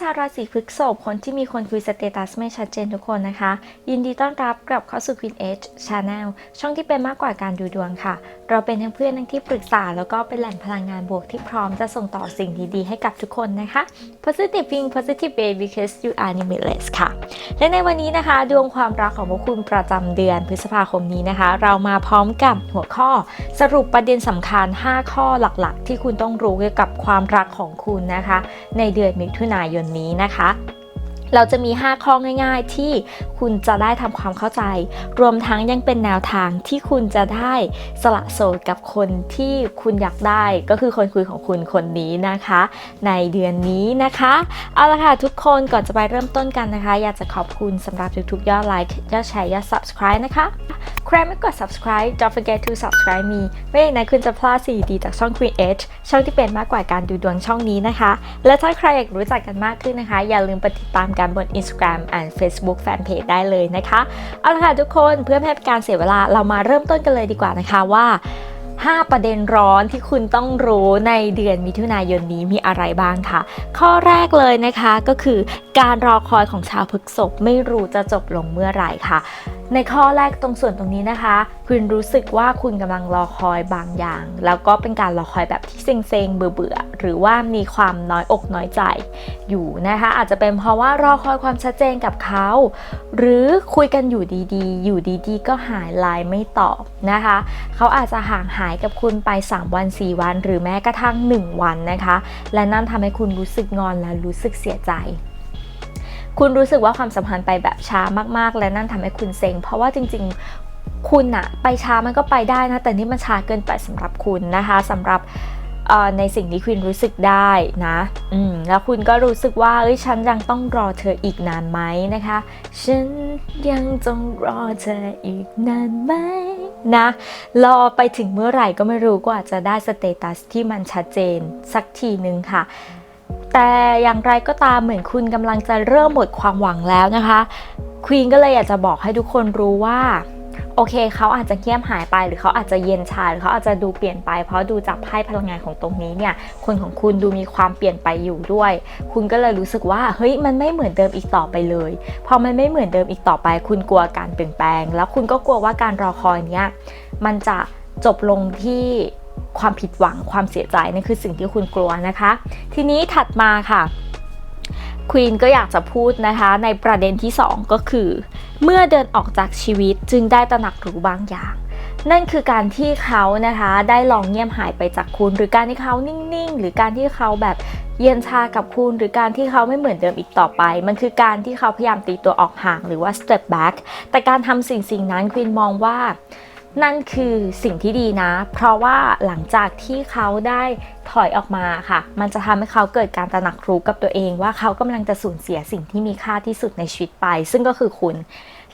ชาวราศีพฤษภคนที่มีคนคุยสเตตัสไม่ชัดเจนทุกคนนะคะ ยินดีต้อนรับกลับเข้าสู่ Queen Edge Channel ช่องที่เป็นมากกว่าการดูดวงค่ะ เราเป็นทั้งเพื่อนทั้งที่ปรึกษา แล้วก็เป็นแหล่งพลังงานบวกที่พร้อมจะส่งต่อสิ่งดีๆให้กับทุกคนนะคะ Positive being positive way because you are limitless ค่ะ และในวันนี้นะคะ ดวงความรักของพวกคุณประจำเดือนพฤษภาคมนี้นะคะ เรามาพร้อมกับหัวข้อ สรุปประเด็นสำคัญ 5 ข้อหลักๆ ที่คุณต้องรู้เกี่ยวกับความรักของคุณนะคะ ในเดือนมิถุนายนนี้นะคะ เราจะมี 5 ข้อง่าย ๆ ที่คุณจะได้ทำความเข้าใจ รวมทั้งยังเป็นแนวทางที่คุณจะได้สละโสดกับคนที่คุณอยากได้ ก็คือคนคุยของคุณคนนี้นะคะ ในเดือนนี้นะคะ เอาละค่ะทุกคนก่อนจะไปเริ่มต้นกันนะคะ อยากจะขอบคุณสำหรับทุกๆยอดไลค์ยอดแชร์ยอด subscribe นะคะใครไม่กด subscribe don't forget to subscribe me ไม่อย่างนั้นคุณจะพลาดสิ่งดีจากช่อง Queen Edge ช่องที่เป็นมากกว่าการดูดวงช่องนี้นะคะ และถ้าใครอยากรู้จักกันมากขึ้นนะคะ อย่าลืมไปติดตามกันบน Instagram and Facebook Fanpage ได้เลยนะคะ เอาละค่ะทุกคนเพื่อไม่ให้การเสียเวลาเรามาเริ่มต้นกันเลยดีกว่านะคะว่า 5 ประเด็นร้อนที่คุณต้องรู้ในเดือนมิถุนายนนี้มีอะไรบ้างค่ะข้อแรกเลยนะคะก็คือการรอคอยของชาวพฤษภไม่รู้จะจบลงเมื่อไหร่ค่ะ ในข้อแรกตรงส่วนตรงนี้นะคะ คุณรู้สึกว่าคุณกำลังรอคอยบางอย่าง แล้วก็เป็นการรอคอยแบบที่เซ็งๆเบื่อๆหรือว่ามีความน้อยอกน้อยใจอยู่นะคะ อาจจะเป็นเพราะว่ารอคอยความชัดเจนกับเขา หรือคุยกันอยู่ดีๆ อยู่ดีๆ ก็หายไลน์ไม่ตอบนะคะ เขาอาจจะห่างหายกับคุณไป 3 วัน 4 วัน หรือแม้กระทั่ง 1 วันนะคะ และนั่นทำให้คุณรู้สึกงอนและรู้สึกเสียใจ คุณรู้สึกว่าความสัมพันธ์ไปแบบช้ามากๆ และนั่นทำให้คุณเซ็ง เพราะว่าจริง ๆ คุณอะไปช้ามันก็ไปได้นะ แต่นี่มันช้าเกินไปสำหรับคุณนะคะสำหรับในสิ่งที่คุณรู้สึกได้นะอืมแล้วคุณก็รู้สึกว่าเอ้ยฉันยังต้องรอเธออีกนานไหมนะคะ ฉันยังต้องรอเธออีกนานไหมนะ รอไปถึงเมื่อไหร่ก็ไม่รู้ก็อาจจะได้สเตตัสที่มันชัดเจนสักทีหนึ่งค่ะ แต่อย่างไรก็ตามเหมือนคุณกำลังจะเริ่มหมดความหวังแล้วนะคะควีนก็เลยอยากจะบอกให้ทุกคนรู้ว่าโอเคเขาอาจจะเงียบหายไปหรือเขาอาจจะเย็นชาหรือเขาอาจจะดูเปลี่ยนไป เพราะดูจากไพ่พลังงานของตรงนี้เนี่ยคนของคุณดูมีความเปลี่ยนไปอยู่ด้วย คุณก็เลยรู้สึกว่าเฮ้ยมันไม่เหมือนเดิมอีกต่อไปเลยพอมันไม่เหมือนเดิมอีกต่อไป คุณกลัวการเปลี่ยนแปลง แล้วคุณก็กลัวว่าการรอคอยเนี้ยมันจะจบลงที่ ความผิดหวังความเสียใจนั่นคือสิ่งที่คุณกลัวนะคะ ทีนี้ถัดมาค่ะควีนก็อยากจะพูดนะคะในประเด็นที่ 2 ก็คือ เมื่อเดินออกจากชีวิตจึงได้ตระหนักรู้บางอย่าง นั่นคือการที่เขานะคะได้ลองเงียบหายไปจากคุณ หรือการที่เขานิ่งๆ หรือการที่เขาแบบเย็นชากับคุณ หรือการที่เขาไม่เหมือนเดิมอีกต่อไป มันคือการที่เขาพยายามตีตัวออกห่างหรือว่า step back แต่การทำสิ่งสิ่งนั้นควีนมองว่า นั่นคือสิ่งที่ดีนะ เพราะว่าหลังจากที่เขาได้ถอยออกมาค่ะ มันจะทำให้เขาเกิดการตระหนักรู้กับตัวเอง ว่าเขากำลังจะสูญเสียสิ่งที่มีค่าที่สุดในชีวิตไป ซึ่งก็คือคุณ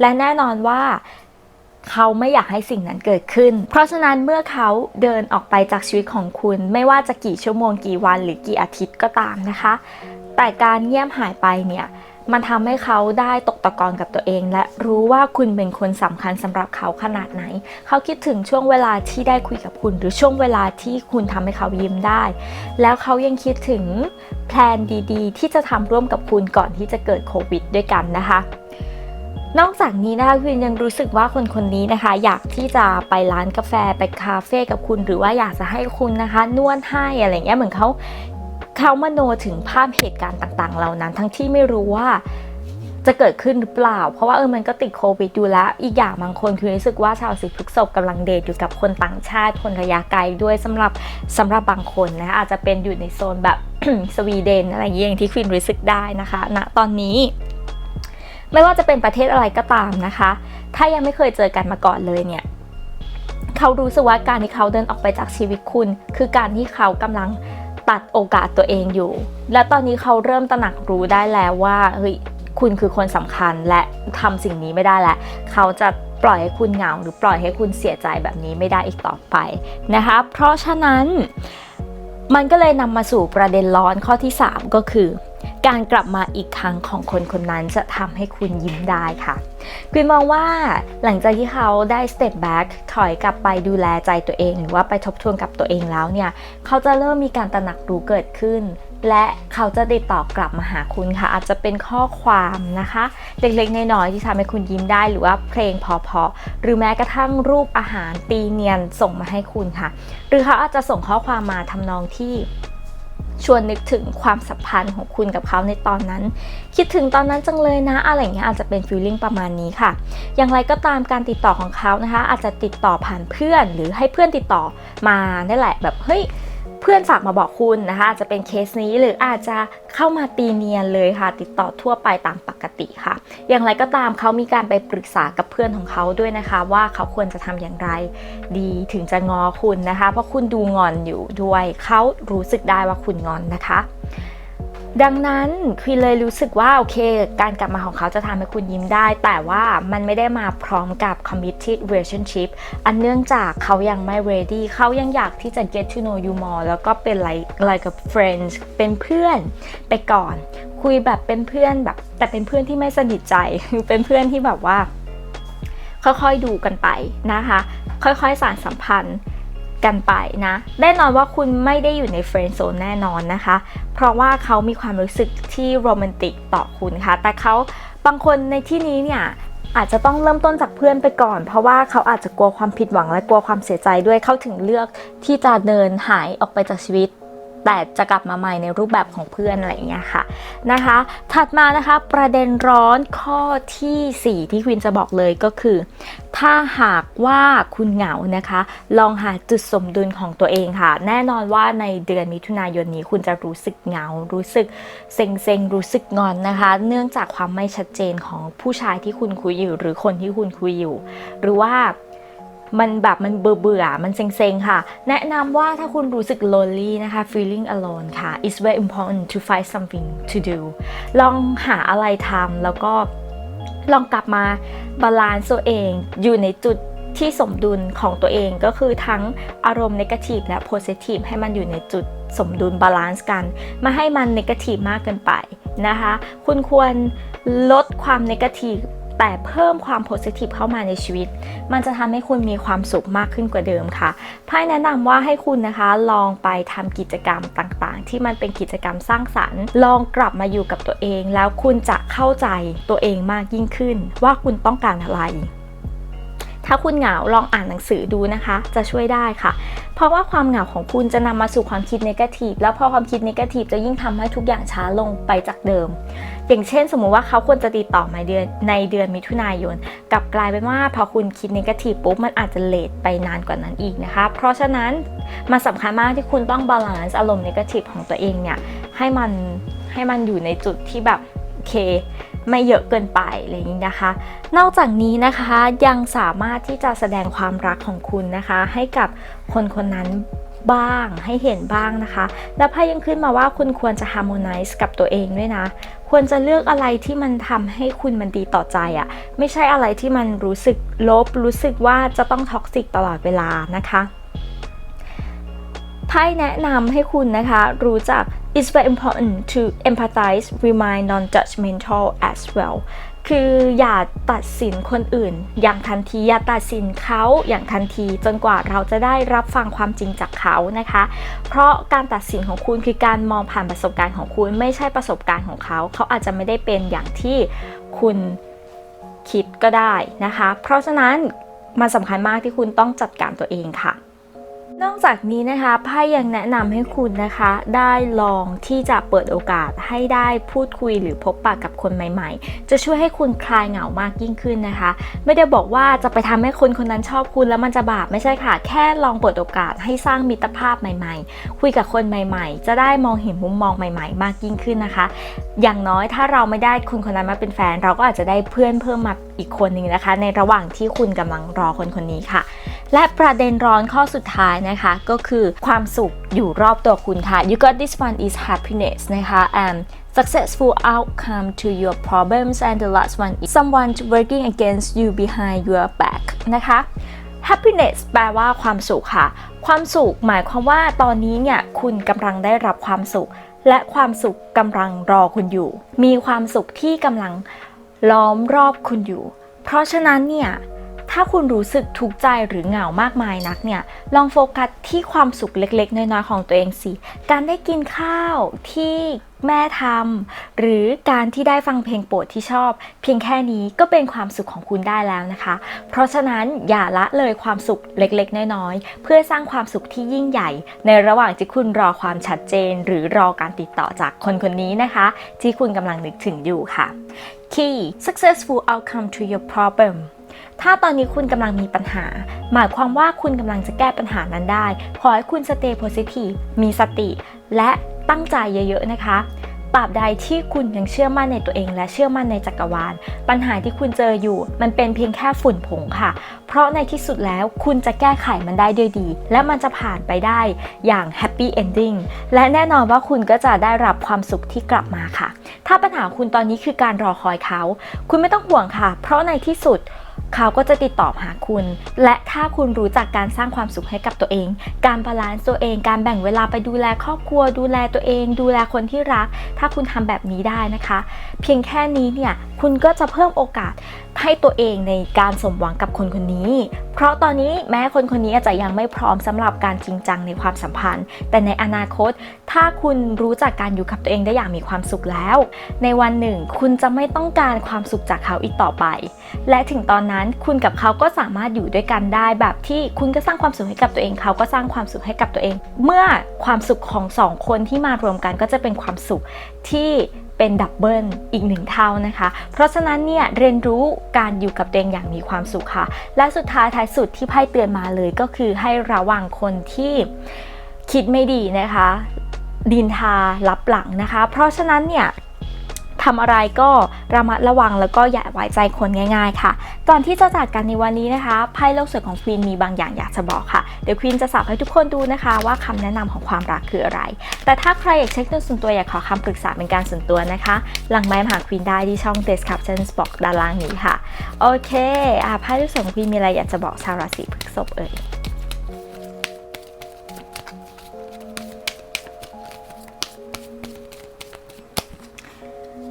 และแน่นอนว่าเขาไม่อยากให้สิ่งนั้นเกิดขึ้น เพราะฉะนั้นเมื่อเขาเดินออกไปจากชีวิตของคุณ ไม่ว่าจะกี่ชั่วโมงกี่วันหรือกี่อาทิตย์ก็ตามนะคะ แต่การเงียบหายไปเนี่ย มันทำให้เขาได้ตกตะกอนกับตัวเอง และรู้ว่าคุณเป็นคนสำคัญสำหรับเขาขนาดไหน เขาคิดถึงช่วงเวลาที่ได้คุยกับคุณ หรือช่วงเวลาที่คุณทำให้เขายิ้มได้ แล้วเขายังคิดถึงแพลนดีๆ ที่จะทำร่วมกับคุณก่อนที่จะเกิดโควิด ด้วยกันนะคะนอกจากนี้นะคะคุณยังรู้สึกว่าคนคนนี้นะคะ อยากที่จะไปร้านกาแฟไปคาเฟ่กับคุณ หรือว่าอยากจะให้คุณนะคะ นวดให้อะไรเงี้ยเหมือนเขา เขามโนถึงภาพเหตุการณ์ต่างๆ เหล่านั้น ทั้งที่ไม่รู้ว่าจะเกิดขึ้นหรือเปล่า เพราะว่าเออมันก็ติดโควิดอยู่แล้ว อีกอย่างบางคนคือรู้สึกว่าชาวสิพฤกษบกำลังเดทอยู่กับคนต่างชาติ คนระยะไกลด้วยสำหรับสำหรับบางคนนะคะอาจจะเป็นอยู่ในโซนแบบสวีเดนอะไรอย่างเงี้ยที่ควินรู้สึกได้นะคะณนะตอนนี้ ไม่ว่าจะเป็นประเทศอะไรก็ตามนะคะ ถ้ายังไม่เคยเจอกันมาก่อนเลยเนี่ยเขารู้สึกว่าการที่เขาเดินออกไปจากชีวิตคุณ คือการที่เขากำลัง ตัดโอกาสตัวเองอยู่ และตอนนี้เขาเริ่มตระหนักรู้ได้แล้วว่าเฮ้ยคุณคือคนสำคัญและทำสิ่งนี้ไม่ได้แล้วเขาจะปล่อยให้คุณเหงาหรือปล่อยให้คุณเสียใจแบบนี้ไม่ได้อีกต่อไปนะคะ เพราะฉะนั้นมันก็เลยนำมาสู่ประเด็นร้อนข้อที่ 3 ก็คือ การกลับมาอีกครั้งของคนคนนั้นจะทำให้คุณยิ้มได้ค่ะคุณมองว่าหลังจากที่เขาได้ step back ถอยกลับไปดูแลใจตัวเอง หรือว่าไปทบทวนกับตัวเองแล้วเนี่ย เขาจะเริ่มมีการตระหนักรู้เกิดขึ้น และเขาจะติดต่อกลับมาหาคุณค่ะ อาจจะเป็นข้อความนะคะ เล็กๆน้อยๆที่ทำให้คุณยิ้มได้หรือว่าเพลงเพราะๆหรือแม้กระทั่งรูปอาหารตีเนียนส่งมาให้คุณค่ะ หรือเขาอาจจะส่งข้อความมาทำนองที่ ชวนนึกถึงความสัมพันธ์ของคุณกับเขาในตอนนั้น คิดถึงตอนนั้นจังเลยนะ อะไรเงี้ยอาจจะเป็นฟีลลิ่งประมาณนี้ค่ะ อย่างไรก็ตามการติดต่อของเขานะคะ อาจจะติดต่อผ่านเพื่อน หรือให้เพื่อนติดต่อมาได้แหละแบบเฮ้ย เพื่อนฝากมาบอกคุณนะคะอาจจะเป็นเคสนี้หรืออาจจะเข้ามาตีเนียนเลยค่ะ ติดต่อทั่วไปตามปกติค่ะ อย่างไรก็ตามเขามีการไปปรึกษากับเพื่อนของเขาด้วยนะคะ ว่าเขาควรจะทำอย่างไร ดีถึงจะงอคุณนะคะ เพราะคุณดูงอนอยู่ด้วยเขารู้สึกได้ว่าคุณงอนนะคะ ดังนั้นควีนเลยรู้สึกว่าโอเค การกลับมาของเขาจะทำให้คุณยิ้มได้ แต่ว่ามันไม่ได้มาพร้อมกับ committed relationship อันเนื่องจากเขายังไม่ ready เขายังอยากที่จะ get to know you more แล้วก็เป็นอะไรอะไรกับ friends เป็นเพื่อนไปก่อน คุยแบบเป็นเพื่อนแบบ แต่เป็นเพื่อนที่ไม่สนิทใจ เป็นเพื่อนที่แบบว่า ค่อยๆดูกันไปนะคะ ค่อยๆสานสัมพันธ์ กันไปนะแน่นอนว่าคุณไม่ได้อยู่ในเฟรนด์โซนแน่นอนนะคะ เพราะว่าเขามีความรู้สึกที่โรแมนติกต่อคุณค่ะ แต่เขาบางคนในที่นี้เนี่ยอาจจะต้องเริ่มต้นจากเพื่อนไปก่อน เพราะว่าเขาอาจจะกลัวความผิดหวังและกลัวความเสียใจด้วยเขาถึงเลือกที่จะเดินหายออกไปจากชีวิต แต่จะกลับมาใหม่ในรูปแบบของเพื่อนอะไรอย่างเงี้ยค่ะนะคะ ถัดมานะคะประเด็นร้อนข้อทีสี่ 4 ที่ควินจะบอกเลยก็คือ ถ้าหากว่าคุณเหงานะคะ ลองหาจุดสมดุลของตัวเองค่ะ แน่นอนว่าในเดือนมิถุนายนนี้คุณจะรู้สึกเหงา รู้สึกเซ็งเซ็งรู้สึกงอนนะคะ เนื่องจากความไม่ชัดเจนของผู้ชายที่คุณคุยอยู่ หรือคนที่คุณคุยอยู่ หรือว่า มันแบบมันเบื่อเบื่อๆมันเซ็งๆค่ะ แนะนำว่าถ้าคุณรู้สึก lonely นะคะ feeling alone ค่ะ it's very important to find something to do ลองหาอะไรทำแล้วก็ลองกลับมาบาลานซ์ตัวเองอยู่ในจุดที่สมดุลของตัวเองก็คือทั้งอารมณ์ negative และ positive ให้มันอยู่ในจุดสมดุลบาลานซ์กันม่ให้มัน negative มากเกินไปนะคะ คุณควรลดความ negative แต่เพิ่มความโพสิทีฟเข้ามาในชีวิต มันจะทำให้คุณมีความสุขมากขึ้นกว่าเดิมค่ะไพ่แนะนำว่าให้คุณนะคะลองไปทำกิจกรรมต่างๆ ที่มันเป็นกิจกรรมสร้างสรรค์ ลองกลับมาอยู่กับตัวเอง แล้วคุณจะเข้าใจตัวเองมากยิ่งขึ้น ว่าคุณต้องการอะไร ถ้าคุณเหงาลองอ่านหนังสือดูนะคะ จะช่วยได้ค่ะ เพราะว่าความเหงาของคุณจะนำมาสู่ความคิดนกาทีฟแล้วพอความคิดนกาทีฟจะยิ่งทำให้ทุกอย่างช้าลงไปจากเดิม อย่างเช่น สมมุติว่าเขาควรจะติดต่อมาเดือนในเดือนมิถุนายนกลับกลายเป็นว่าพอคุณคิดนกาทีฟปุ๊บมันอาจจะเลทไปนานกว่านั้นอีกนะคะ เพราะฉะนั้นมันสำคัญมากที่คุณต้องบาลานซ์อารมณ์นกาทีฟของตัวเองเนี่ยให้มันให้มันอยู่ในจุดที่แบบโอเค ไม่เยอะเกินไปอะไรอย่างนี้นะคะ นอกจากนี้นะคะยังสามารถที่จะแสดงความรักของคุณนะคะ ให้กับคนคนนั้นบ้างให้เห็นบ้างนะคะ และไพ่ยังขึ้นมาว่าคุณควรจะ harmonize กับตัวเองด้วยนะ ควรจะเลือกอะไรที่มันทำให้คุณมันดีต่อใจอะ่ะ ไม่ใช่อะไรที่มันรู้สึกลบ รู้สึกว่าจะต้องท็อกซิกตลอดเวลานะคะไพ่แนะนำให้คุณนะคะ รู้จัก it's very important to empathize remain non-judgmental as well คืออย่าตัดสินคนอื่น อย่างทันที อย่าตัดสินเขาอย่างทันที จนกว่าเราจะได้รับฟังความจริงจากเขานะคะ เพราะการตัดสินของคุณคือการมองผ่านประสบการณ์ของคุณไม่ใช่ประสบการณ์ของเขา เขาอาจจะไม่ได้เป็นอย่างที่คุณคิดก็ได้นะคะ เพราะฉะนั้นมันสำคัญมากที่คุณต้องจัดการตัวเองค่ะ นอกจากนี้นะคะไพ่ยังแนะนำให้คุณนะคะ ได้ลองที่จะเปิดโอกาสให้ได้พูดคุยหรือพบปะกับคนใหม่ๆ จะช่วยให้คุณคลายเหงามากยิ่งขึ้นนะคะ ไม่ได้บอกว่าจะไปทำให้คนคนนั้นชอบคุณแล้วมันจะบาปไม่ใช่ค่ะ แค่ลองเปิดโอกาสให้สร้างมิตรภาพใหม่ๆ คุยกับคนใหม่ๆ จะได้มองเห็นมุมมองใหม่ ๆ มากยิ่งขึ้นนะคะ อย่างน้อยถ้าเราไม่ได้คนคนนั้นมาเป็นแฟน เราก็อาจจะได้เพื่อนเพิ่มมาอีกคนหนึ่งนะคะ ในระหว่างที่คุณกำลังรอคนคนนี้ค่ะ และประเด็นร้อนข้อสุดท้ายนะคะก็คือความสุขอยู่รอบตัวคุณค่ะ you got this one is happiness นะคะ and successful outcome to your problems and the last one is someone working against you behind your back นะคะ happiness แปลว่าความสุขค่ะ ความสุขหมายความว่าตอนนี้เนี่ยคุณกำลังได้รับความสุข และความสุขกำลังรอคุณอยู่ มีความสุขที่กำลังล้อมรอบคุณอยู่ เพราะฉะนั้นเนี่ย ถ้าคุณรู้สึกทุกข์ใจหรือเหงามากมายนักเนี่ย ลองโฟกัสที่ความสุขเล็กๆ น้อยๆ ของตัวเองสิ การได้กินข้าวที่แม่ทำหรือการที่ได้ฟังเพลงโปรดที่ชอบ เพียงแค่นี้ก็เป็นความสุขของคุณได้แล้วนะคะ เพราะฉะนั้นอย่าละเลยความสุขเล็กๆ น้อยๆ เพื่อสร้างความสุขที่ยิ่งใหญ่ ในระหว่างที่คุณรอความชัดเจน หรือรอการติดต่อจากคนคนนี้นะคะ ที่คุณกำลังนึกถึงอยู่ค่ะ Key successful outcome to your problem ถ้าตอนนี้คุณกำลังมีปัญหา หมายความว่าคุณกำลังจะแก้ปัญหานั้นได้ ขอให้คุณ stay positive มีสติ และตั้งใจเยอะๆนะคะตราบใดที่คุณยังเชื่อมั่นในตัวเอง และเชื่อมั่นในจักรวาล ปัญหาที่คุณเจออยู่ มันเป็นเพียงแค่ฝุ่นผงค่ะ เพราะในที่สุดแล้วคุณจะแก้ไขมันได้ด้วยดี และมันจะผ่านไปได้อย่าง happy ending และแน่นอนว่าคุณก็จะได้รับความสุขที่กลับมาค่ะ ถ้าปัญหาคุณตอนนี้คือการรอคอยเขา คุณไม่ต้องห่วงค่ะ เพราะในที่สุด เขาก็จะติดต่อหาคุณ และถ้าคุณรู้จักการสร้างความสุขให้กับตัวเอง การบาลานซ์ตัวเอง การแบ่งเวลาไปดูแลครอบครัว ดูแลตัวเอง ดูแลคนที่รัก ถ้าคุณทำแบบนี้ได้นะคะ เพียงแค่นี้เนี่ยคุณก็จะเพิ่มโอกาสให้ตัวเองในการสมหวังกับคนคนนี้ เพราะตอนนี้แม้คนคนนี้อาจจะยังไม่พร้อมสำหรับการจริงจังในความสัมพันธ์ แต่ในอนาคต ถ้าคุณรู้จักการอยู่กับตัวเองได้อย่างมีความสุขแล้ว ในวันหนึ่ง คุณจะไม่ต้องการความสุขจากเขาอีกต่อไป และถึงตอนนั้นคุณกับเขาก็สามารถอยู่ด้วยกันได้แบบที่คุณก็สร้างความสุขให้กับตัวเองเขาก็สร้างความสุขให้กับตัวเอง เมื่อความสุขของสองคนที่มารวมกันก็จะเป็นความสุขที่เป็นดับเบิลอีกหนึ่งเท่านะคะ เพราะฉะนั้นเนี่ยเรียนรู้การอยู่กับตัวเองอย่างมีความสุขค่ะ และสุดท้ายท้ายสุดที่ไพ่เตือนมาเลยก็คือให้ระวังคนที่คิดไม่ดีนะคะ ดินทารับหลังนะคะ เพราะฉะนั้นเนี่ย ทำอะไรก็ระมัดระวังแล้วก็อย่าไว้ใจคนง่ายๆค่ะ ก่อนที่จะจากกันในวันนี้นะคะไพ่โลกสวยของควีนมีบางอย่างอยากจะบอกค่ะ เดี๋ยวควีนจะสับให้ทุกคนดูนะคะ ว่าคำแนะนำของความรักคืออะไร แต่ถ้าใครอยากเช็คตัวส่วนตัวอยากขอคำปรึกษาเป็นการส่วนตัวนะคะ หลังไม้มาหาควีนได้ที่ช่อง description box ด้านล่างนี้ค่ะ โอเคอะไพ่โลกสวยของควีนมีอะไรอยากจะบอกชาวราศีพฤษภเอ่ย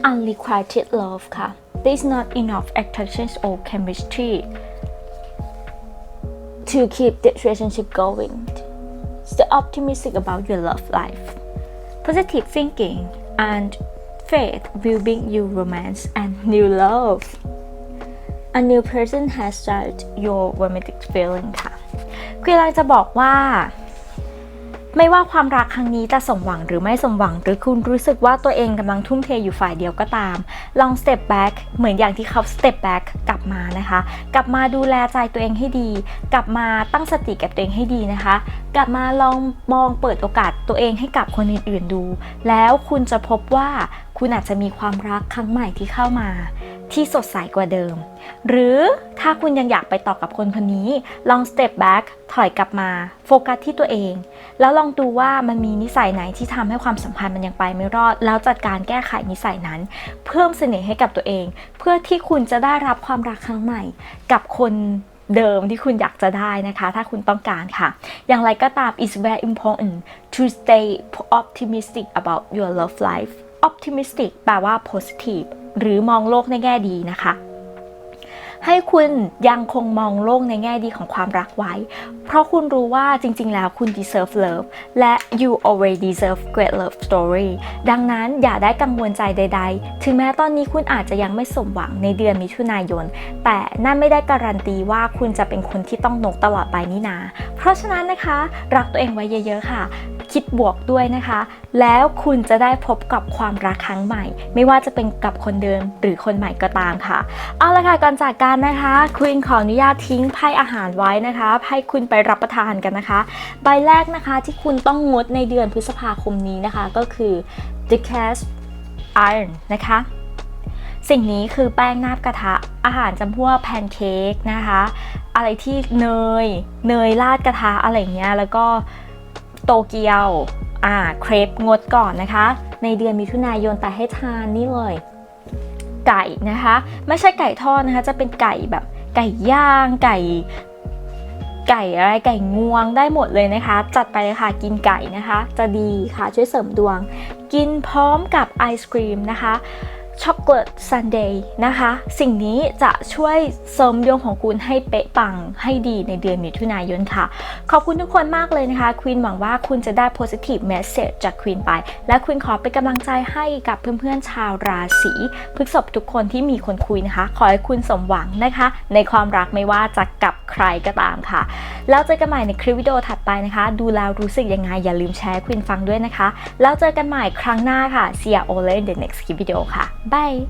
unrequited love ค่ะ there is not enough attraction or chemistry to keep the relationship going stay optimistic about your love life positive thinking and faith will bring you romance and new love a new person has started your romantic feeling ค่ะคือเราจะบอกว่า ไม่ว่าความรักครั้งนี้จะสมหวังหรือไม่สมหวัง หรือคุณรู้สึกว่าตัวเองกำลังทุ่มเทอยู่ฝ่ายเดียวก็ตาม ลอง step back เหมือนอย่างที่เขา step back กลับมานะคะ กลับมาดูแลใจตัวเองให้ดี กลับมาตั้งสติกับตัวเองให้ดีนะคะ กลับมาลองมองเปิดโอกาสตัวเองให้กับคนอื่นๆดู แล้วคุณจะพบว่าคุณอาจจะมีความรักครั้งใหม่ที่เข้ามา ที่สดใสกว่าเดิม หรือถ้าคุณยังอยากไปต่อกับคนคนนี้ ลอง step back ถอยกลับมา โฟกัสที่ตัวเอง แล้วลองดูว่ามันมีนิสัยไหนที่ทำให้ความสัมพันธ์มันยังไปไม่รอด แล้วจัดการแก้ไขนิสัยนั้น เพิ่มเสน่ห์ให้กับตัวเอง เพื่อที่คุณจะได้รับความรักครั้งใหม่ กับคนเดิมที่คุณอยากจะได้นะคะ ถ้าคุณต้องการค่ะ อย่างไรก็ตาม it's very important to stay optimistic about your love life optimistic แปลว่า positive หรือมองโลกในแง่ดีนะคะ ให้คุณยังคงมองโลกในแง่ดีของความรักไว้ เพราะคุณรู้ว่าจริง ๆ แล้วคุณ deserve love และ you already deserve great love story ดังนั้นอย่าได้กังวลใจใด ๆ ถึงแม้ตอนนี้คุณอาจจะยังไม่สมหวังในเดือนมิถุนายน แต่นั่นไม่ได้การันตีว่าคุณจะเป็นคนที่ต้องนกตลอดไปนี่นา เพราะฉะนั้นนะคะ รักตัวเองไว้เยอะ ๆ ค่ะ คิดบวกด้วยนะคะ แล้วคุณจะได้พบกับความรักครั้งใหม่ ไม่ว่าจะเป็นกับคนเดิมหรือคนใหม่ก็ตามค่ะ เอาละค่ะก่อนจากกันนะคะควีนขออนุญาตทิ้งไพ่อาหารไว้นะคะให้คุณไปรับประทานกันนะคะ ใบแรกนะคะที่คุณต้องงดในเดือนพฤษภาคมนี้นะคะ ก็คือ the cast iron นะคะ สิ่งนี้คือแป้งนาบกระทะ อาหารจำพวกแพนเค้กนะคะ อะไรที่เนย เนยราดกระทะอะไรเงี้ย แล้วก็ โตเกียว อ่า เครปงดก่อนนะคะ ในเดือนมิถุนายนแต่ให้ทานนี่เลย ไก่นะคะ ไม่ใช่ไก่ทอดนะคะ จะเป็นไก่แบบไก่ย่าง ไก่ ไก่อะไร ไก่งวงได้หมดเลยนะคะ จัดไปเลยค่ะกินไก่นะคะ จะดีค่ะช่วยเสริมดวง กินพร้อมกับไอศครีมนะคะ ช็อกโกแลตซันเดย์นะคะ สิ่งนี้จะช่วยเสริมดวงของคุณให้เป๊ะปังให้ดีในเดือนมิถุนายนค่ะ ขอบคุณทุกคนมากเลยนะคะควีนหวังว่าคุณจะได้ positive message จากควีนไป และควีนขอเป็นกำลังใจให้กับเพื่อนๆชาวราศีพฤษภทุกคนที่มีคนคุยนะคะ ขอให้คุณสมหวังนะคะ ในความรักไม่ว่าจะกับใครก็ตามค่ะ แล้วเจอกันใหม่ในคลิปวิดีโอถัดไปนะคะ ดูแล้วรู้สึกยังไงอย่าลืมแชร์ควีนฟังด้วยนะคะ แล้วเจอกันใหม่ครั้งหน้าค่ะ see you all in the next video ค่ะ bye